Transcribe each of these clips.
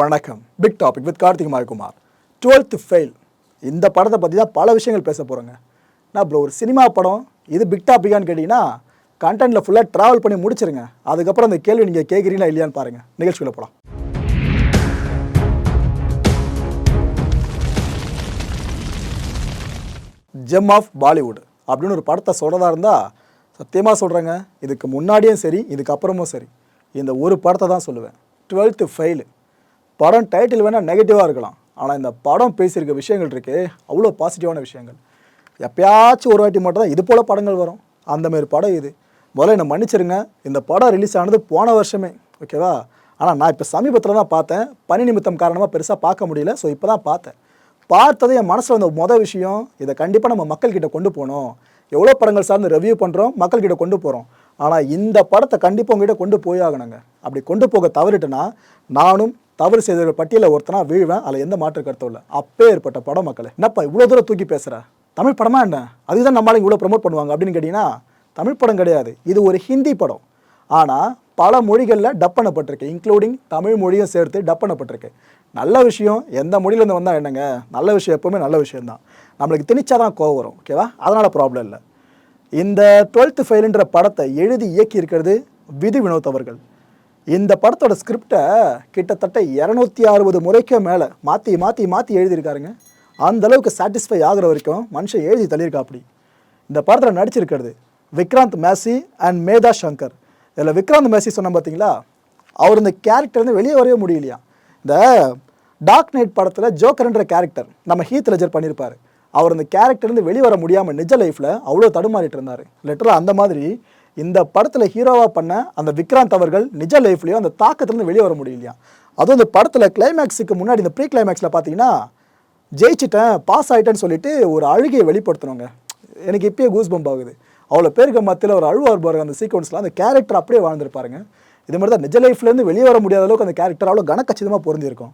வணக்கம். Big topic with Karthik Kumar twelfth fail இந்த படத்தை பற்றி தான் பல விஷயங்கள் பேச போகிறோங்க நான் ப்ரோ ஒரு சினிமா படம் இது பிக் டாப்பிக்கான்னு கேட்டிங்கன்னா கண்டென்ட்டில் ஃபுல்லாக ட்ராவல் பண்ணி முடிச்சிருங்க. அதுக்கப்புறம் அந்த கேள்வி நீங்கள் கேட்குறீங்களா இல்லையான்னு பாருங்கள் நிகழ்ச்சியில் போகலாம் ஜெம் ஆஃப் பாலிவுட் அப்படின்னு ஒரு படத்தை சொல்கிறதா இருந்தால் சத்தியமாக சொல்கிறேங்க இதுக்கு முன்னாடியும் சரி இதுக்கப்புறமும் சரி. இந்த ஒரு படத்தை தான் சொல்லுவேன். டுவெல்த்து ஃபெயிலு படம் டைட்டில் வேணால் நெகட்டிவாக இருக்கலாம். ஆனால் இந்த படம் பேசியிருக்க விஷயங்கள் இருக்கு அவ்வளோ பாசிட்டிவான விஷயங்கள். எப்பயாச்சும் ஒரு வாட்டி மட்டும் தான் இது போல் படங்கள் வரும். அந்தமாரி படம் இது. முதல்ல என்னை மன்னிச்சிருங்க. இந்த படம் ரிலீஸ் ஆனது போன வருஷமே ஓகேவா ஆனால் நான் இப்போ சமீபத்தில் தான் பார்த்தேன். பணி நிமித்தம் காரணமாக பெருசாக பார்க்க முடியல. ஸோ இப்போ தான் பார்த்தேன். பார்த்தது என் மனசில் வந்த மொதல் விஷயம் இதை கண்டிப்பாக நம்ம மக்கள்கிட்ட கொண்டு போகணும். எவ்வளோ படங்கள் சார்ந்து ரிவ்யூ பண்ணுறோம் மக்கள்கிட்ட கொண்டு போகிறோம் ஆனால் இந்த படத்தை கண்டிப்பாக உங்ககிட்ட கொண்டு போய் ஆகணுங்க. அப்படி கொண்டு போக தவறிட்டுனா நானும் தவறு செய்தவர்கள் பட்டியலில் ஒருத்தனா வீழ்வேன் அதில் எந்த மாற்று கருத்தும் இல்லை. அப்பே ஏற்பட்ட படம் மக்களே. என்னப்பா இவ்வளோ தூரம் தூக்கி பேசுகிற தமிழ் படமா என்ன? அதுதான் நம்மளால இவ்வளோ ப்ரமோட் பண்ணுவாங்க அப்படின்னு கேட்டிங்கன்னா தமிழ் படம் கிடையாது. இது ஒரு ஹிந்தி படம். ஆனால் பல மொழிகளில் டப் பண்ணப்பட்டிருக்கு இன்க்ளூடிங் தமிழ் மொழியும் சேர்த்து டப் பண்ணப்பட்டிருக்கு நல்ல விஷயம் எந்த மொழியிலேருந்து வந்தால் என்னங்க? நல்ல விஷயம் எப்போவுமே நல்ல விஷயம்தான். நம்மளுக்கு திணிச்சா தான் கோவம் வரும் ஓகேவா அதனால் ப்ராப்ளம் இல்லை. இந்த டுவெல்த்து ஃபெயிலுன்ற படத்தை எழுதி இயக்கி இருக்கிறது விது வினோத் அவர்கள். இந்த படத்தோட ஸ்கிரிப்டை கிட்டத்தட்ட இரநூத்தி அறுபது முறைக்கு மேலே மாற்றி மாற்றி மாற்றி எழுதியிருக்காருங்க. அந்த அளவுக்கு சாட்டிஸ்ஃபை ஆகுற வரைக்கும் மனுஷன் எழுதி தள்ளியிருக்காப்படி. இந்த படத்தில் நடிச்சிருக்கிறது விக்ராந்த் மேசி அண்ட் மேதா சங்கர். இதில் விக்ராந்த் மேசி சொன்ன பார்த்தீங்களா அவர் இந்த கேரக்டர்லேருந்து வெளியே வரவே முடியலையா? இந்த டார்க் நைட் படத்தில் ஜோக்கர்ன்ற கேரக்டர் நம்ம ஹீத் லெஜர் பண்ணியிருப்பார். அவர் அந்த கேரக்டர்லேருந்து வெளியே வர முடியாமல் நிஜ லைஃப்பில் அவ்வளோ தடுமாறிட்டு இருந்தார். லிட்டராக அந்த மாதிரி இந்த படத்தில் ஹீரோவாக பண்ண அந்த விக்ராந்த் அவர்கள் நிஜ லைஃப்லேயும் அந்த தாக்கத்துலேருந்து வெளியே வர முடியலையா அதுவும் இந்த படத்தில் கிளைமேக்ஸுக்கு முன்னாடி இந்த ப்ரீ கிளைமேக்ஸில் பார்த்தீங்கன்னா ஜெயிச்சிட்டேன் பாஸ் ஆகிட்டேன்னு சொல்லிட்டு ஒரு அழுகையை வெளிப்படுத்தணுங்க எனக்கு இப்பயே கூஸ் பம்ப் ஆகுது. அவ்வளோ பேருக்கு மத்தியில் ஒரு அழுவார் பாருங்க அந்த சீக்வன்ஸில் அந்த கேரக்டர் அப்படியே வாழ்ந்துருப்பாருங்க. இது மாதிரி தான் நிஜ லைஃப்லேருந்து வெளியே வர முடியாத அளவுக்கு அந்த கேரக்டர் அவ்வளோ கனக்கச்சிதமாக பொருந்திருக்கும்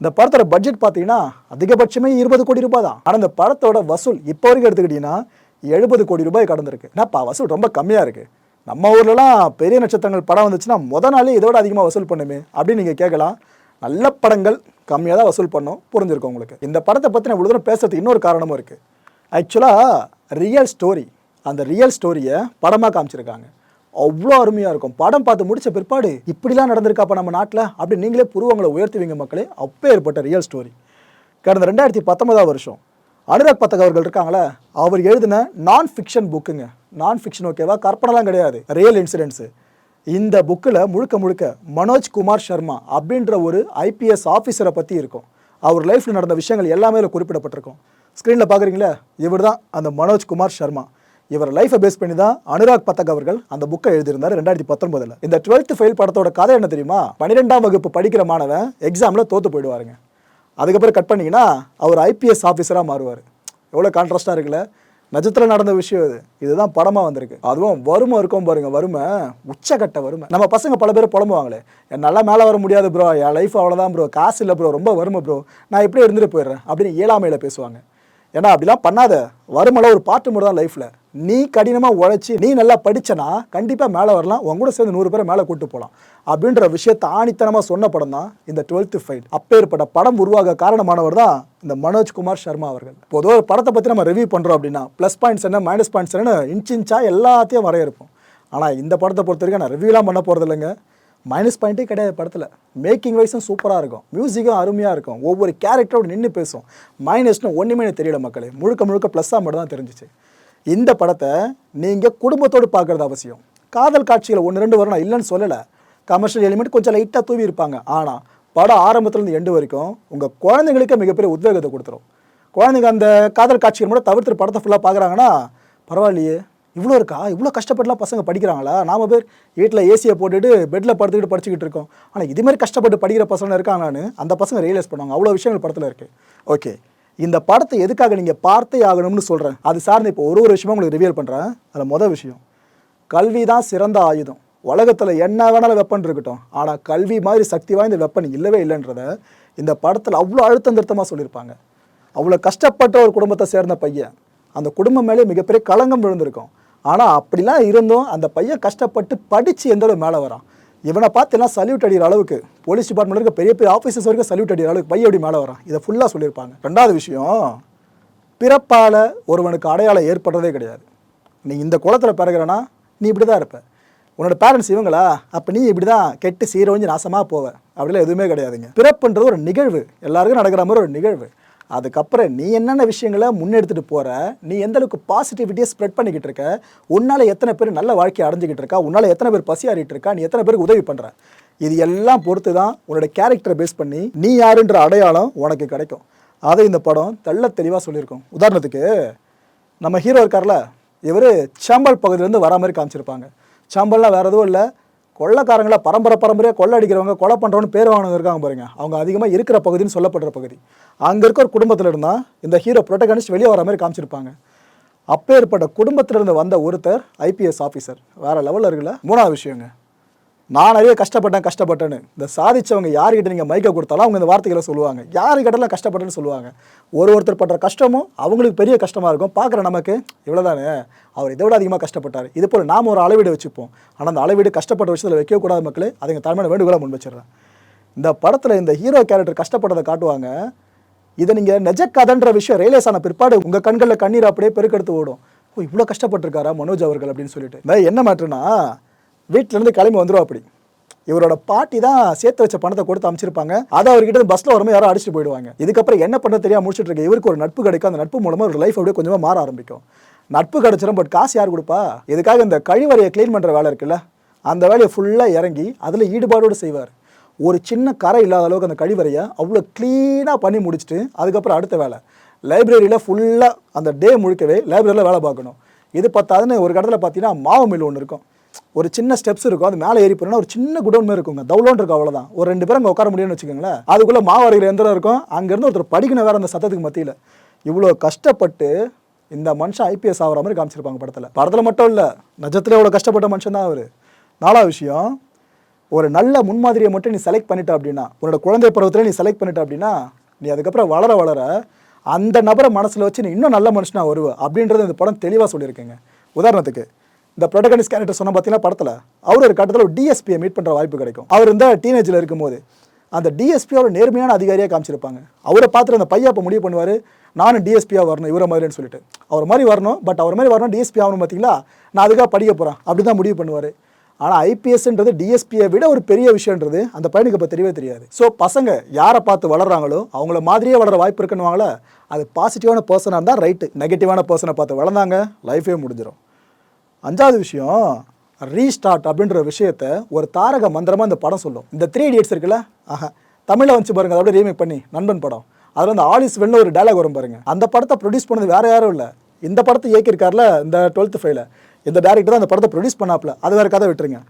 இந்த படத்தோட பட்ஜெட் பார்த்தீங்கன்னா அதிகபட்சமே இருபது கோடி ரூபாய் தான். ஆனால் இந்த படத்தோட வசூல் இப்போ வரைக்கும் எடுத்துக்கிட்டிங்கன்னா எழுபது கோடி ரூபாய் கடந்திருக்கு. என்னப்பா வசூல் ரொம்ப கம்மியாக இருக்குது நம்ம ஊர்லலாம் பெரிய நட்சத்திரங்கள் படம் வந்துச்சுன்னா முத நாளே இதோட அதிகமாக வசூல் பண்ணுமே அப்படின்னு நீங்கள் கேட்கலாம். நல்ல படங்கள் கம்மியாக தான் வசூல் பண்ணோம். புரிஞ்சிருக்கும் உங்களுக்கு. இந்த படத்தை பற்றி நான் இவ்வளோ தூரம் பேசுறதுக்கு இன்னொரு காரணமும் இருக்குது ஆக்சுவலாக ரியல் ஸ்டோரி அந்த ரியல் ஸ்டோரியை படமாக காமிச்சிருக்காங்க. அவ்வளோ அருமையாக இருக்கும். படம் பார்த்து முடித்த பிற்பாடு இப்படிலாம் நடந்திருக்காப்பா நம்ம நாட்டில் அப்படி நீங்களே புருவங்களை உயர்த்துவீங்க மக்களே. அப்போ ஏற்பட்ட ரியல் ஸ்டோரி கடந்த ரெண்டாயிரத்தி பத்தொன்பதாம் வருஷம். அனுராக் பத்தக் அவர்கள் இருக்காங்களே அவர் எழுதின நான் ஃபிக்ஷன் புக்குங்க நான் ஃபிக்ஷன் ஓகேவா கற்பனைலாம் கிடையாது. ரியல் இன்சிடென்ட்ஸு இந்த புக்கில் முழுக்க முழுக்க மனோஜ் குமார் சர்மா அப்படின்ற ஒரு ஐபிஎஸ் ஆஃபீஸரை பற்றி இருக்கும். அவர் லைஃப்பில் நடந்த விஷயங்கள் எல்லாமே இதுல குறிப்பிடப்பட்டிருக்கும். ஸ்க்ரீனில் பார்க்குறீங்களே இவர் தான் அந்த மனோஜ் குமார் சர்மா. இவர் லைஃபை பேஸ் பண்ணி தான் அனுராக் பத்தக் அவர்கள் அந்த புக்கை எழுதியிருந்தார் ரெண்டாயிரத்தி பத்தொன்பதில். இந்த டுவெல்த் ஃபெயில் படத்தோட கதை என்ன தெரியுமா? பன்னிரெண்டாம் வகுப்பு படிக்கிற மாணவன் எக்ஸாமில் தோற்று போயிடுவாருங்க. அதுக்கப்புறம் கட் பண்ணிங்கன்னா அவர் ஐபிஎஸ் ஆஃபீஸராக மாறுவார். எவ்வளோ கான்ட்ராஸ்டாக இருக்குல்ல? நிஜத்தில் நடந்த விஷயம் இது. இதுதான் படமாக வந்திருக்கு. அதுவும் வறுமை இருக்கும் பாருங்கள் வறுமை. உச்சக்கட்ட வறுமை. நம்ம பசங்க பல பேர் புலம்புவாங்களே. என்னால் மேலே வர முடியாது ப்ரோ என் லைஃப் அவ்வளோதான் ப்ரோ காசு இல்லை ப்ரோ ரொம்ப வறுமை ப்ரோ நான் இப்படியே இருந்துட்டு போயிடுறேன். அப்படின்னு ஏழாமையில் பேசுவாங்க. ஏன்னா அப்படிலாம் பண்ணாத. வறுமலை ஒரு பாட்டு மட்டும் தான் லைஃப்பில் நீ கடினமாக உழைச்சி நீ நல்லா படித்தனா கண்டிப்பாக மேலே வரலாம். உன் கூட சேர்ந்து நூறு பேரை மேலே கூட்டு போகலாம் அப்படின்ற விஷயத்தை ஆணித்தனமாக சொன்ன படம் தான் இந்த டுவெல்த்து ஃபைட் அப்பேற்பட்ட படம் உருவாக காரணமானவர் தான் இந்த மனோஜ் குமார் சர்மா அவர்கள். பொதுவாக ஒரு படத்தை பற்றி நம்ம ரிவ்யூ பண்ணுறோம் அப்படின்னா ப்ளஸ் பாயிண்ட்ஸ் என்ன மைனஸ் பாயிண்ட்ஸ் என்னன்னு இன்ச் இன்ச்சா எல்லாத்தையும் வரையிருப்போம் ஆனால் இந்த படத்தை பொறுத்த வரைக்கும் நான் ரிவ்யூலாம் பண்ண போகிறது இல்லைங்க மைனஸ் பாயிண்ட்டே கிடையாது படத்தில். மேக்கிங் வைஸும் சூப்பராக இருக்கும். மியூசிக்கும் அருமையாக இருக்கும். ஒவ்வொரு கேரக்டரோட நின்று பேசும். மைனஸ்னு ஒன்றுமே எனக்கு தெரியல மக்களே. முழுக்க முழுக்க ப்ளஸ்ஸாக மட்டும் தான் தெரிஞ்சிச்சு. இந்த படத்தை நீங்கள் குடும்பத்தோடு பார்க்குறது அவசியம். காதல் காட்சிகள் ஒன்று ரெண்டு வரும் நான் இல்லைன்னு சொல்லலை. கமர்ஷியல் எலிமெண்ட் கொஞ்சம் லைட்டாக தூவி இருப்பாங்க. ஆனால் படம் ஆரம்பத்துலேருந்து எண்டு வரைக்கும் உங்கள் குழந்தைங்களுக்கே மிகப்பெரிய உத்வேகத்தை கொடுத்துரும். குழந்தைங்க அந்த காதல் காட்சிகள் மட்டும் தவிர்த்து படத்தை ஃபுல்லாக பார்க்குறாங்கன்னா பரவாயில்லையே. இவ்வளோ இருக்கா? இவ்வளோ கஷ்டப்பட்டுலாம் பசங்க படிக்கிறாங்களா? நாம பேர் வீட்டில் ஏசியை போட்டுட்டு பெட்டில் படுத்துக்கிட்டு படிச்சுக்கிட்டு இருக்கோம். ஆனால் இதுமாரி கஷ்டப்பட்டு படிக்கிற பசங்க இருக்காங்கன்னு அந்த பசங்க ரியலைஸ் பண்ணுவாங்க. அவ்வளோ விஷயங்கள் படத்தில் இருக்குது ஓகே இந்த படத்தை எதுக்காக நீங்கள் பார்த்தே ஆகணும்னு சொல்கிறேன் அது சார்ந்து இப்போ ஒரு ஒரு விஷயமும் உங்களுக்கு ரிவியல் பண்ணுறேன் அதில் மொதல் விஷயம் கல்வி தான் சிறந்த ஆயுதம். உலகத்தில் என்ன வேணாலும் வெப்பன் இருக்கட்டும். ஆனால் கல்வி மாதிரி சக்தி வாய்ந்த வெப்பன் இல்லவே இல்லைன்றத இந்த படத்தில் அவ்வளோ அழுத்தம் திருத்தமாக சொல்லியிருப்பாங்க. அவ்வளோ கஷ்டப்பட்ட ஒரு குடும்பத்தை சேர்ந்த பையன் அந்த குடும்பம் மேலே மிகப்பெரிய களங்கம் விழுந்திருக்கும். ஆனால் அப்படிலாம் இருந்தும் அந்த பையன் கஷ்டப்பட்டு படித்து எந்த அளவு மேலே வரான். இவனை பார்த்து எல்லாம் சல்யூட் அடிக்கிற அளவுக்கு போலீஸ் டிபார்ட்மெண்ட் இருக்க பெரிய பெரிய ஆஃபீஸர்ஸ் வரைக்கும் சல்யூட் அடிக்கிற அளவுக்கு பையன் அப்படி மேலே வரான்? இதை ஃபுல்லாக சொல்லியிருப்பாங்க. ரெண்டாவது விஷயம் பிறப்பால் ஒருவனுக்கு அடையாளம் ஏற்படுறதே கிடையாது. நீ இந்த குளத்தில் பிறகுறனா நீ இப்படி தான் இருப்ப. உன்னோட பேரண்ட்ஸ் இவங்களா? அப்போ நீ இப்படி தான் கெட்டு சீரழிஞ்சு நாசமாக போவ. அப்படிலாம் எதுவுமே கிடையாதுங்க. பிறப்புன்றது ஒரு நிகழ்வு. எல்லாருக்கும் நடக்கிற மாதிரி ஒரு நிகழ்வு. அதுக்கப்புறம் நீ என்னென்ன விஷயங்களை முன்னெடுத்துட்டு போற? நீ எந்த அளவுக்கு பாசிட்டிவிட்டியை ஸ்ப்ரெட் பண்ணிக்கிட்டு இருக்க? உன்னால எத்தனை பேர் நல்ல வாழ்க்கையை அடைஞ்சிக்கிட்டு இருக்கா? உன்னால எத்தனை பேர் பசியாறிட்டு இருக்கா? நீ எத்தனை பேருக்கு உதவி பண்ற? இது எல்லாம் பொறுத்து தான் உன்னோட கேரக்டரை பேஸ் பண்ணி நீ யாருன்ற அடையாளம் உனக்கு கிடைக்கும். அதை இந்த படம் தெள்ள தெளிவாக சொல்லியிருக்கோம். உதாரணத்துக்கு நம்ம ஹீரோ இருக்கார்ல இவர் சாம்பல் பகுதியிலேருந்து வர மாதிரி காமிச்சிருப்பாங்க சாம்பல்லாம் வேறு எதுவும் இல்லை. கொள்ளக்காரங்களை பரம்பரை பரம்பரையாக கொள்ளை அடிக்கிறவங்க கொலை பண்ணுறவனு பேர் வாங்கினவங்க இருக்காங்க பாருங்க. அவங்க அதிகமாக இருக்கிற பகுதின்னு சொல்லப்படுற பகுதி. அங்கே இருக்க ஒரு குடும்பத்தில் இருந்தால் இந்த ஹீரோ ப்ரொட்டகனிஸ்ட் வெளியே வர மாதிரி காமிச்சிருப்பாங்க. அப்பேற்பட்ட குடும்பத்திலிருந்து வந்த ஒருத்தர் ஐபிஎஸ் ஆஃபீஸர் வேறு லெவலில் இருக்குல்ல மூணாவது விஷயங்க. நான் நிறைய கஷ்டப்பட்டேன் கஷ்டப்பட்டேன்னு. இந்த சாதிச்சவங்க யாருக்கிட்ட நீங்கள் மைக்கை கொடுத்தாலும் அவங்க இந்த வார்த்தைகளை சொல்லுவாங்க. யாருக்கிட்டலாம் கஷ்டப்பட்டேன்னு சொல்லுவாங்க. ஒரு ஒருத்தர் படுற கஷ்டமும் அவங்களுக்கு பெரிய கஷ்டமாக இருக்கும். பார்க்குற நமக்கு இவ்வளோதானே அவர் இதை விட அதிகமாக கஷ்டப்பட்டார். இது போல் நாம் ஒரு அளவீடு வச்சுப்போம். ஆனால் அந்த அளவீடு கஷ்டப்பட்ட விஷயத்தில் வைக்கக்கூடாத மக்களே. அதுங்க தலைமையான வேண்டுகோளாக முன் வச்சிடுறேன் இந்த படத்தில் இந்த ஹீரோ கேரக்டர் கஷ்டப்பட்டதை காட்டுவாங்க. இதை நீங்கள் நெஜ கதன்ற விஷயம் ரியலைஸ் ஆன பிற்பாடு உங்கள் கண்களில் கண்ணீர் அப்படியே பெருக்கெடுத்து ஓடும். ஓ இவ்வளோ கஷ்டப்பட்டிருக்காரா மனோஜ் அவர்கள் அப்படின்னு சொல்லிட்டு. என்ன மாட்டுனா வீட்டிலேருந்து கிளம்பி வந்துடும் அப்படி. இவரோட பாட்டி தான் சேர்த்து வச்ச பணத்தை கொடுத்து அமைச்சிருப்பாங்க. அதை அவர்கிட்ட பஸ்ஸில் வரும்போது யாரும் அடிச்சுட்டு போயிடுவாங்க. இதுக்கப்புறம் என்ன பண்ண தெரியாம முடிச்சுட்டு இருக்க. இவருக்கு ஒரு நட்பு கிடைக்கும். அந்த நட்பு மூலமாக ஒரு லைஃப் அப்படியே கொஞ்சமாக மாற ஆரம்பிக்கும். நட்பு கிடைச்சிடும் பட் காசு யார் கொடுப்பா? இதுக்காக இந்த கழிவறையை க்ளீன் பண்ணுற வேலை இருக்குல்ல? அந்த வேலையை ஃபுல்லாக இறங்கி அதில் ஈடுபாடோடு செய்வார். ஒரு சின்ன கரை இல்லாத அளவுக்கு அந்த கழிவறையை அவ்வளோ க்ளீனாக பண்ணி முடிச்சுட்டு அதுக்கப்புறம் அடுத்த வேலை. லைப்ரரியில் ஃபுல்லாக அந்த டே முழுக்கவே லைப்ரரியில் வேலை பார்க்கணும். இது பத்தாதுன்னு ஒரு இடத்துல பார்த்தீங்கன்னா மாவு மில் ஒன்று இருக்கும். ஒரு சின்ன ஸ்டெப்ஸ் இருக்கும் அது மேலே ஏறி போனா ஒரு சின்ன குடோன் மாதிரி இருக்குங்க. தவுலோன் இருக்கும் அவ்வளோதான் ஒரு ரெண்டு பேரும் அங்கே உட்கார முடியும்னு வச்சுக்கோங்களேன். அதுக்குள்ளே மாவு அரைகிற எந்திரம் இருக்கும்? அங்கேருந்து ஒருத்தர் படிக்கணும் வேறு அந்த சத்தத்துக்கு மத்தியில். இவ்வளோ கஷ்டப்பட்டு இந்த மனுஷன் ஐபிஎஸ் ஆகிற மாதிரி காமிச்சிருப்பாங்க படத்தில். படத்தில் மட்டும் இல்லை நிஜத்தில் இவ்வளோ கஷ்டப்பட்ட மனுஷன் தான் அவர். நாலாவது விஷயம் ஒரு நல்ல முன்மாதிரியை மட்டும் நீ செலக்ட் பண்ணிட்ட அப்படின்னா உன்னோட குழந்தை பருவத்தில் நீ செலக்ட் பண்ணிட்ட அப்படின்னா நீ அதுக்கப்புறம் வளர வளர அந்த நபரை மனசில் வச்சு நீ இன்னும் நல்ல மனுஷனா வருவ அப்படின்றது இந்த படம் தெளிவாக சொல்லியிருக்கேங்க. உதாரணத்துக்கு இந்த ப்ரொடகனிஸ் கேரக்டர் சொன்ன பார்த்தீங்கன்னா படத்தில்? அவர் ஒரு கட்டத்தில் ஒரு டிஎஸ்பியை மீட் பண்ணுற வாய்ப்பு கிடைக்கும். அவர் இந்த டீனேஜில் இருக்கும்போது அந்த டிஎஸ்பியோட நேர்மையான அதிகாரியாக காமிச்சிருப்பாங்க. அவரை பார்த்துட்டு அந்த பையன் அப்போ முடிவு பண்ணுவார் நானும் டிஎஸ்பியாக வரணும் இவரை மாதிரின்னு சொல்லிட்டு. அவர் மாதிரி வரணும் பட் அவர் மாதிரி வரணும் டிஎஸ்பி ஆகணும் பார்த்தீங்களா நான் அதுக்காக படிக்க போகிறேன் அப்படி தான் முடிவு பண்ணுவார். ஆனால் ஐபிஎஸ்ன்றது டிஎஸ்பியை விட ஒரு பெரிய விஷயன்றது அந்த பையனுக்கு இப்போ தெரியவே தெரியாது. ஸோ பசங்க யாரை பார்த்து வளர்றாங்களோ அவங்கள மாதிரியே வளர வாய்ப்பு இருக்குன்னு அது பாசிட்டிவான பர்சனாக இருந்தால் ரைட்டு நெகட்டிவான பர்சனை பார்த்து வளர்ந்தாங்க லைஃபே முடிஞ்சிடும் அஞ்சாவது விஷயம் ரீஸ்டார்ட் அப்படின்ற விஷயத்த ஒரு தாரக மந்திரமாக இந்த படம் சொல்லும். இந்த த்ரீ இடியட்ஸ் இருக்குல்ல? ஆஹா. தமிழில் வந்துச்சு பாருங்க அதோட ரீமேக் பண்ணி நண்பன் படம். அதில் அந்த ஆலிஸ் வெளில ஒரு டைலாக் வரும் பாருங்க. அந்த படத்தை ப்ரொடியூஸ் பண்ணது வேற யாரும் இல்லை. இந்த படத்தை இயக்கியிருக்காருல இந்த டுவெல்த் ஃபைவ்ல இந்த டேரக்டர் தான் அந்த படத்தை ப்ரொடியூஸ் பண்ணாப்ல அது வேற கதை விட்டுருங்க.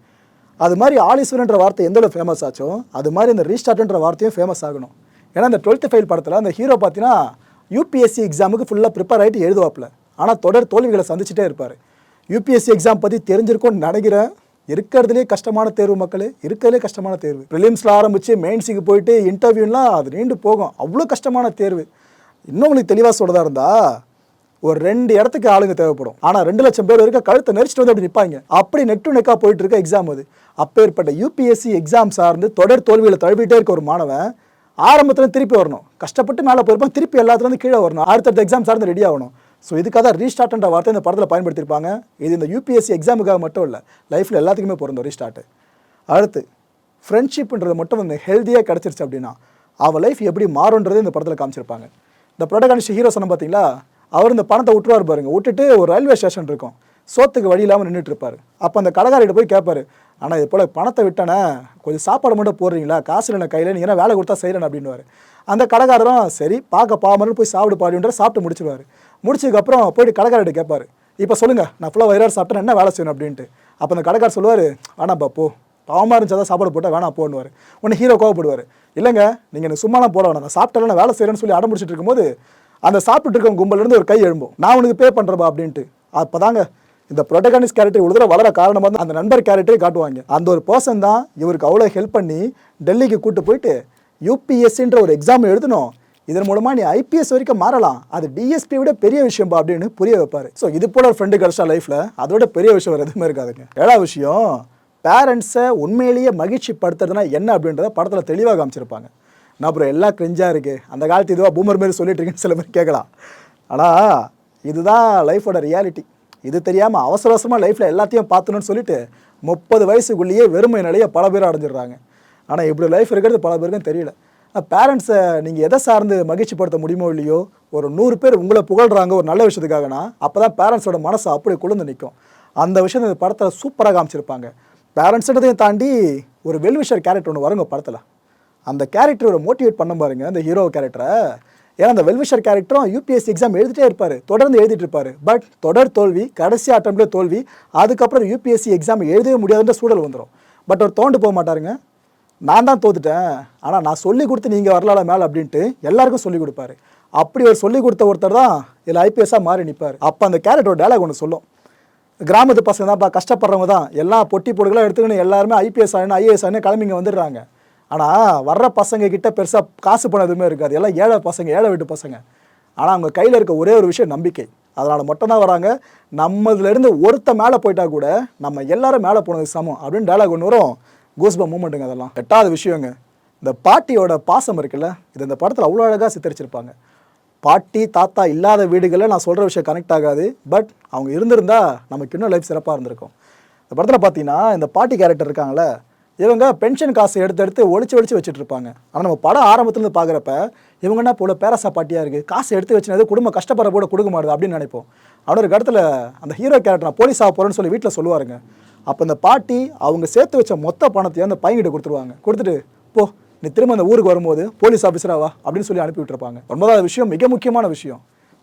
அது மாதிரி ஆலிஸ்வரன்ற வார்த்தை எந்த அளவு ஃபேமஸ் ஆச்சோ அது மாதிரி இந்த ரீஸ்டார்ட்ன்ற வார்த்தையும் ஃபேமஸ் ஆகணும். ஏன்னா இந்த டுவெல்த் ஃபைல் படத்தில் அந்த ஹீரோ பார்த்தீங்கன்னா யூபிஎஸ்சி எக்ஸாமுக்கு ஃபுல்லாக ப்ரிப்பேர் ஆகிட்டு எழுதுவாப்ல ஆனால் தொடர் தோல்விகளை சந்திச்சுட்டே இருப்பார். யூபிஎஸ்சி எக்ஸாம் பற்றி தெரிஞ்சிருக்கோன்னு நினைக்கிறேன் இருக்கிறதுலே கஷ்டமான தேர்வு மக்களே இருக்கிறதுலே கஷ்டமான தேர்வு. ப்ரிலிம்ஸில் ஆரம்பித்து மெயின்ஸுக்கு போயிட்டு இன்டர்வியூலாம் அது நீண்டு போகும். அவ்வளோ கஷ்டமான தேர்வு. இன்னும் உங்களுக்கு தெளிவாக சொல்கிறதா இருந்தா ஒரு ரெண்டு இடத்துக்கு ஆளுங்க தேவைப்படும். ஆனால் ரெண்டு லட்சம் பேர் இருக்க கழுத்தை நெரிச்சிட்டு வந்து அப்படி நிற்பாங்க அப்படி நெட் டு நெக்காக போயிட்டு இருக்க எக்ஸாம் அது. அப்பேற்பட்ட யூபிஎஸ்சி எக்ஸாம் சார்ந்து தொடர் தோல்வியில் தழுவிட்டே இருக்க ஒரு மாணவன் ஆரம்பத்தில் திருப்பி வரணும். கஷ்டப்பட்டு மேலே போயிருப்பான் திருப்பி எல்லாத்துலேருந்து கீழே வரணும். அடுத்தடுத்த எக்ஸாம் சார்ந்து ரெடி ஆகணும். ஸோ இதுக்காக தான் ரீஸ்டார்ட்ன்ற வார்த்தை இந்த படத்தில் பயன்படுத்தியிருப்பாங்க. இது இந்த யூபிஎஸ்சி எக்ஸாமுக்காக மட்டும் இல்லை லைஃப்பில் எல்லாத்துக்குமே பிறந்தோம் ரீஸ்டார்ட் அடுத்து ஃப்ரெண்ட்ஷிப்ன்றது மட்டும் வந்து ஹெல்த்தியாக கிடச்சிருச்சு அப்படின்னா அவள் லைஃப் எப்படி மாறுன்றது இந்த படத்தில் காமிச்சிருப்பாங்க. இந்த ப்ரொடகானிஸ்ட் ஹீரோ சொன்ன பார்த்தீங்களா அவர் இந்த பணத்தை விட்டுருவார் பாருங்க. விட்டுட்டு ஒரு ரயில்வே ஸ்டேஷன் இருக்கும். சோத்துக்கு வழி இல்லாமல் நின்றுட்டு இருப்பார். அப்போ அந்த கடைக்காரிட்ட போய் கேட்பாரு ஆனால் இது போல் பணத்தை விட்டானே கொஞ்சம் சாப்பாடு மட்டும் போடுறீங்களா? காசு இல்லை கையில் நீங்கள் ஏன்னா வேலை கொடுத்தா செய்கிறேன் அப்படின்னுவார். அந்த கடைக்காரரும் சரி பார்க்க பாமன்னு போய் சாப்பிடு பாடின்ற சாப்பிட்டு முடிச்சிடுவார் முடிச்சதுக்கப்புறம் போயிட்டு கடைக்காரர்கிட்ட கேட்பார். இப்போ சொல்லுங்கள் நான் ஃபுல்லாக வயிறாறு சாப்பிட்டேன் என்ன வேலை செய்யணும்? அப்படின்ட்டு. அப்போ அந்த கடைக்கார் சொல்லுவார் வேணாம்ப்பா போ. பாவமாக இருந்துச்சு தான் சாப்பாடு போட்டால் வேணாம் போன்னுவார். உடனே ஹீரோ கோவப்படுவார். இல்லைங்க நீங்கள் எனக்கு சும்மாலாம் போட வேணாம். நான் சாப்பிட்டாலும் நான் வேலை செய்கிறேன்னு சொல்லி அடம் முடிச்சிட்டு இருக்கும்போது அந்த சாப்பிட்டு இருக்கவங்க கும்பலேருந்து ஒரு கை எழும்பும். நான் உனக்கு பே பண்ணுறப்பா அப்படின்ட்டு. அப்போ தாங்க இந்த ப்ரொட்டகானிஸ் கேரக்டர் இவ்வளோ தூரம் வளர காரணமாக தான் அந்த நண்பர் கேரக்டரே காட்டுவாங்க. அந்த ஒரு பர்சன் தான் இவருக்கு அவ்வளோ ஹெல்ப் பண்ணி டெல்லிக்கு கூப்பிட்டு போயிட்டு யூபிஎஸ்சின்ற ஒரு எக்ஸாம் எழுதணும். இதன் மூலமா நீ ஐபிஎஸ் வரைக்கும் மாறலாம். அது டிஎஸ்பி விட பெரிய விஷயம்பா அப்படின்னு புரிய வைப்பாரு. ஸோ இது போல ஒரு ஃப்ரெண்டு கிடைச்சா லைஃப்ல அதோட பெரிய விஷயம் வேறு எதுவுமே இருக்காதுங்க. ஏழாவது விஷயம் பேரண்ட்ஸை உண்மையிலேயே மகிழ்ச்சி படுத்துறதுனா என்ன அப்படின்றத படத்தில் தெளிவாக காமிச்சிருப்பாங்க. நான் அப்புறம் எல்லாம் கிரிஞ்சாக இருக்குது அந்த காலத்து இதுவாக பூமர் மாரி சொல்லிட்டு இருக்கேன்னு சில பேர் கேட்கலாம். ஆனால் இதுதான் லைஃபோட ரியாலிட்டி இது தெரியாமல் அவசர அவசரமாக லைஃப்பில் எல்லாத்தையும் பார்த்துணுன்னு சொல்லிட்டு முப்பது வயசுக்குள்ளேயே வெறுமை நிலையை பல பேர் அடைஞ்சிடுறாங்க. ஆனால் இப்படி லைஃப் இருக்கிறது பல பேருக்கும் தெரியல. பேரண்ட்ஸை நீங்கள் எதை சார்ந்து மகிழ்ச்சிப்படுத்த முடியுமோ இல்லையோ ஒரு நூறு பேர் உங்களை புகழ்கிறாங்க ஒரு நல்ல விஷயத்துக்காகனா அப்போ தான் பேரண்ட்ஸோட மனசு அப்படி குளிர்ந்து நிற்கும் அந்த விஷயம் இந்த படத்தில் சூப்பராக காமிச்சிருப்பாங்க. பேரண்ட்ஸ்ன்றதையும் தாண்டி ஒரு வெல்விஷர் கேரக்டர் ஒன்று வருங்க படத்தில். அந்த கேரக்டரை மோட்டிவேட் பண்ண பாருங்க அந்த ஹீரோ கேரக்டரை ஏன்னா அந்த வெல்விஷர் கேரக்டரும் யூபிஎஸ்சி எக்ஸாம் எழுதிட்டே இருப்பார் தொடர்ந்து எழுதிட்டு இருப்பார். பட் தொடர் தோல்வி கடைசி அட்டம்ப்ட்ல தோல்வி அதுக்கப்புறம் யூபிஎஸ்சி எக்ஸாம் எழுதவே முடியாதுன்ற சூழல் வந்துடும் பட் அவர் தோண்டு போக மாட்டாருங்க. நான் தான் தோத்துட்டேன். ஆனால் நான் சொல்லி கொடுத்து நீங்கள் வரலால மேலே அப்படின்ட்டு எல்லாருக்கும் சொல்லி கொடுப்பாரு. அப்படி ஒரு சொல்லி கொடுத்த ஒருத்தர் தான் இதில் ஐபிஎஸ்ஸாக மாறி நிற்பார் அப்போ அந்த கேரக்டர் டைலாக் ஒன்று சொல்லும். கிராமத்து பசங்க தான்ப்பா கஷ்டப்படுறவங்க தான். எல்லா பொட்டி பொடுக்கெல்லாம் எடுத்துக்கணும் எல்லாருமே ஐபிஎஸ் ஆகணும் ஐஏஎஸ் ஆகணும் கிளம்பிங்க வந்துடுறாங்க. ஆனால் வர்ற பசங்க கிட்ட பெருசாக காசு பணம் எதுவுமே இருக்காது. எல்லாம் ஏழை பசங்க ஏழை வீட்டு பசங்க. ஆனால் அவங்க கையில் இருக்க ஒரே ஒரு விஷயம் நம்பிக்கை. அதனால் மட்டும்தான் வராங்க. நம்மதுலேருந்து ஒருத்த மேலே போயிட்டா கூட நம்ம எல்லாரும் மேலே போனதுக்கு சமம் அப்படின்னு டைலாக் ஒன்று வரும். கூஸ்பா மூமெண்ட்டுங்க அதெல்லாம். எட்டாவது விஷயங்க இந்த பாட்டியோட பாசம் இருக்குல்ல இது இந்த படத்தில் அவ்வளோ அழகாக சித்தரிச்சிருப்பாங்க. பாட்டி தாத்தா இல்லாத வீடுகளில் நான் சொல்கிற விஷயம் கனெக்ட் ஆகாது பட் அவங்க இருந்திருந்தா நமக்கு இன்னும் லைஃப் சிறப்பாக இருந்திருக்கும். இந்த படத்தில் பார்த்தீங்கன்னா இந்த பாட்டி கேரக்டர் இருக்காங்களே இவங்க பென்ஷன் காசு எடுத்து எடுத்து ஒழிச்சு ஒழிச்சு வச்சுட்டு இருப்பாங்க ஆனால் நம்ம படம் ஆரம்பத்துலேருந்து பார்க்குறப்ப இவங்க என்ன போல பேரசா பாட்டியாக இருக்குது காசு எடுத்து வச்சுனது குடும்பம் கஷ்டப்படுற கூட கொடுக்க மாட்டுது அப்படின்னு நினைப்போம். ஆனால் ஒரு இடத்துல அந்த ஹீரோ கேரக்டர் நான் போலீஸ் ஆக போகிறேன்னு சொல்லி வீட்டில் சொல்லுவாருங்க. அப்போ அந்த பாட்டி அவங்க சேர்த்து வச்ச மொத்த பணத்தையும் அந்த பையன்கிட்ட கொடுத்துருவாங்க. கொடுத்துட்டு போ நீ திரும்ப அந்த ஊருக்கு வரும்போது போலீஸ் ஆஃபீஸராவா அப்படின்னு சொல்லி அனுப்பி விட்டுருப்பாங்க. ஒன்பதாவது விஷயம் மிக முக்கியமான விஷயம்.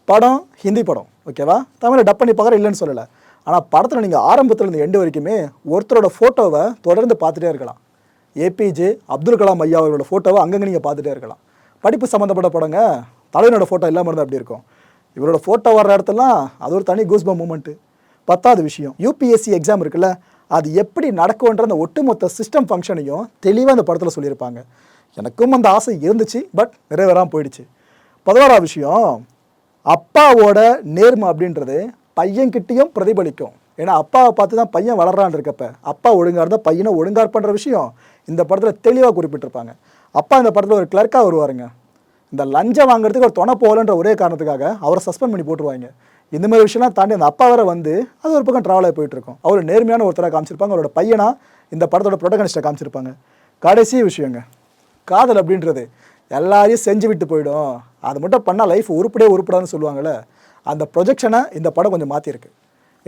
படம் ஹிந்தி படம் ஓகேவா தமிழில் டப் பண்ணி பார்க்குற இல்லைன்னு சொல்லலை. ஆனால் படத்தில் நீங்கள் ஆரம்பத்துலேருந்து எண்டு வரைக்குமே ஒருத்தரோட ஃபோட்டோவை தொடர்ந்து பார்த்துட்டே இருக்கலாம். ஏபிஜே அப்துல் கலாம் ஐயா அவரோட ஃபோட்டோவை அங்கங்கே நீங்கள் பார்த்துட்டே இருக்கலாம். படிப்பு சம்மந்தப்பட்ட படங்க தலைவனோட ஃபோட்டோ இல்லாமல் இருந்தால் அப்படி இருக்கும்? இவரோட ஃபோட்டோ வர்ற இடத்துலாம் அது ஒரு தனி கூஸ்பம் மூமெண்ட்டு பத்தாவது விஷயம் யூபிஎஸ்சி எக்ஸாம் இருக்குல்ல அது எப்படி நடக்கும்ன்ற அந்த ஒட்டுமொத்த சிஸ்டம் ஃபங்க்ஷனையும் தெளிவாக அந்த படத்தில் சொல்லியிருப்பாங்க. எனக்கும் அந்த ஆசை இருந்துச்சு பட் நிறைவேறாமல் போயிடுச்சு. பதினோராவது விஷயம் அப்பாவோட நேர்மை அப்படின்றது பையன்கிட்டையும் பிரதிபலிக்கும். ஏன்னா அப்பாவை பார்த்து தான் பையன் வளர்றான்னு இருக்கப்ப அப்பா ஒழுங்காக இருந்தால் பையனை ஒழுங்காக பண்ணுற விஷயம் இந்த படத்தில் தெளிவாக குறிப்பிட்டிருப்பாங்க. அப்பா இந்த படத்தில் ஒரு கிளர்க்காக வருவாருங்க. இந்த லஞ்சம் வாங்குறதுக்கு ஒரு துணை போகலன்ற ஒரே காரணத்துக்காக அவரை சஸ்பெண்ட் பண்ணி போட்டுருவாங்க. இந்த மாதிரி விஷயம்லாம் தாண்டி அந்த அப்பா வேற வந்து அது ஒரு பக்கம் ட்ராவல் ஆகி போயிட்டு இருக்கும் அவர் நேர்மையான ஒருத்தராக காமிச்சிருப்பாங்க அவரோட பையனா இந்த படத்தோட ப்ரொட்டகனிஸ்ட்டை காமிச்சிருப்பாங்க. கடைசி விஷயங்க காதல் அப்படின்றது எல்லாரையும் செஞ்சு விட்டு போயிடும். அது மட்டும் பண்ணால் லைஃப் உருப்படியே உருப்படாதுன்னு சொல்லுவாங்கள்ல அந்த ப்ரொஜெக்ஷனை இந்த படம் கொஞ்சம் மாற்றிருக்கு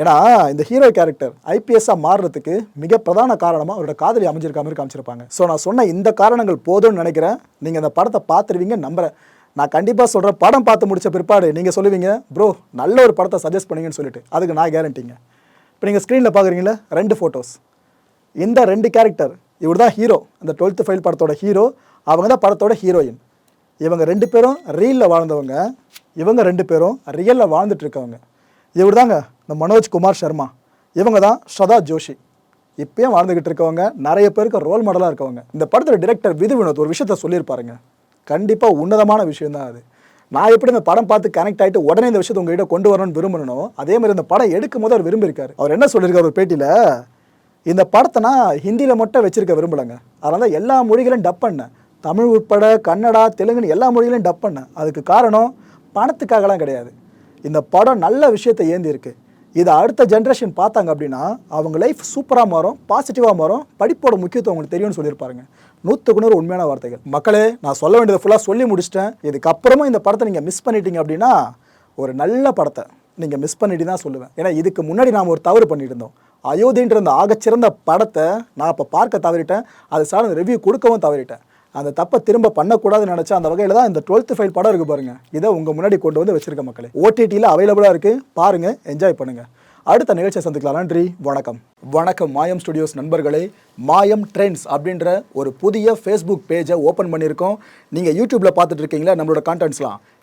ஏன்னா இந்த ஹீரோ கேரக்டர் ஐபிஎஸ்ஸாக மாறுறதுக்கு மிக பிரதான காரணமாக அவரோட காதலி அமைஞ்சிருக்க மாதிரி காமிச்சிருப்பாங்க. ஸோ நான் சொன்ன இந்த காரணங்கள் போதும்னு நினைக்கிறேன். நீங்கள் அந்த படத்தை பார்த்துருவீங்க நம்புறேன். நான் கண்டிப்பாக சொல்கிறேன் படம் பார்த்து முடித்த பிற்பாடு நீங்கள் சொல்லுவீங்க ப்ரோ நல்ல ஒரு படத்தை சஜஸ்ட் பண்ணுங்கன்னு சொல்லிட்டு. அதுக்கு நான் கேரண்டிங்க இப்போ நீங்கள் ஸ்க்ரீனில் பார்க்குறீங்களா ரெண்டு ஃபோட்டோஸ் இந்த ரெண்டு கேரக்டர் இவர் தான் ஹீரோ அந்த டுவெல்த்து ஃபைல் படத்தோட ஹீரோ அவங்க தான் படத்தோட ஹீரோயின் இவங்க ரெண்டு பேரும் ரீலில் வாழ்ந்தவங்க. இவங்க ரெண்டு பேரும் ரியலில் வாழ்ந்துட்டுருக்கவங்க இவர் தாங்க இந்த மனோஜ் குமார் சர்மா. இவங்க தான் ஸ்ரதா ஜோஷி. இப்பயும் வாழ்ந்துக்கிட்டு இருக்கவங்க. நிறைய பேருக்கு ரோல் மாடலாக இருக்கவங்க. இந்த படத்தில் டிரெக்டர் விது வினோத் ஒரு விஷயத்த சொல்லியிருப்பாருங்க. கண்டிப்பாக உன்னதமான விஷயம் தான் அது. நான் எப்படி இந்த படம் பார்த்து கனெக்ட் ஆகிட்டு உடனே இந்த விஷயத்தை உங்ககிட்ட கொண்டு வரணும்னு விரும்பணும் அதே மாதிரி இந்த படம் எடுக்கும் போது அவர் விரும்பியிருக்காரு. அவர் என்ன சொல்லியிருக்காரு ஒரு பேட்டியில்? இந்த படத்தை நான் ஹிந்தியில் மட்டும் வச்சுருக்க விரும்பலைங்க. அதனால தான் எல்லா மொழிகளையும் டப் பண்ணேன். தமிழ் உட்பட கன்னடா தெலுங்குன்னு எல்லா மொழிகளையும் டப் பண்ணேன். அதுக்கு காரணம் பணத்துக்காகலாம் கிடையாது. இந்த படம் நல்ல விஷயத்தை ஏந்தி இருக்கு இதை அடுத்த ஜென்ரேஷன் பார்த்தாங்க அப்படின்னா அவங்க லைஃப் சூப்பராக மாறும் பாசிட்டிவாக மாறும். படிப்போட முக்கியத்துவம் அவங்களுக்கு தெரியும்னு சொல்லியிருப்பாருங்க. நூற்றுக்கு நூறு உண்மையான வார்த்தைகள். மக்களே நான் சொல்ல வேண்டியதை ஃபுல்லாக சொல்லி முடிச்சிட்டேன். இதுக்கப்புறமும் இந்த படத்தை நீங்கள் மிஸ் பண்ணிட்டீங்க அப்படின்னா ஒரு நல்ல படத்தை நீங்கள் மிஸ் பண்ணிட்டு தான் சொல்லுவேன். ஏன்னா இதுக்கு முன்னாடி நாம் ஒரு தவறு பண்ணியிருந்தோம் அயோத்தின்ற அந்த ஆகச்சிறந்த படத்தை நான் இப்போ பார்க்க தவறிட்டேன். அது சார்ந்த ரிவ்யூ கொடுக்கவும் தவறிட்டேன். அந்த தப்பை திரும்ப பண்ணக்கூடாதுன்னு நினச்சா அந்த வகையில் தான் இந்த டுவெல்த் ஃபைல் படம் இருக்குது பாருங்க. இதை உங்கள் முன்னாடி கொண்டு வந்து வச்சிருக்க மக்களே. ஓடிடியில் அவைலபிளாக இருக்குது பாருங்கள் என்ஜாய் பண்ணுங்கள் அடுத்த நிகழ்ச்சியை சந்திக்கலாம். நன்றி வணக்கம். வணக்கம் மாயம் ஸ்டுடியோஸ் நண்பர்களே. மாயம் ட்ரெண்ட்ஸ் அப்படின்ற ஒரு புதிய ஃபேஸ்புக் பேஜை ஓப்பன் பண்ணியிருக்கோம். நீங்கள் யூடியூப்பில் பார்த்துட்டு இருக்கீங்களா? நம்மளோட கான்டென்ட்ஸ்லாம்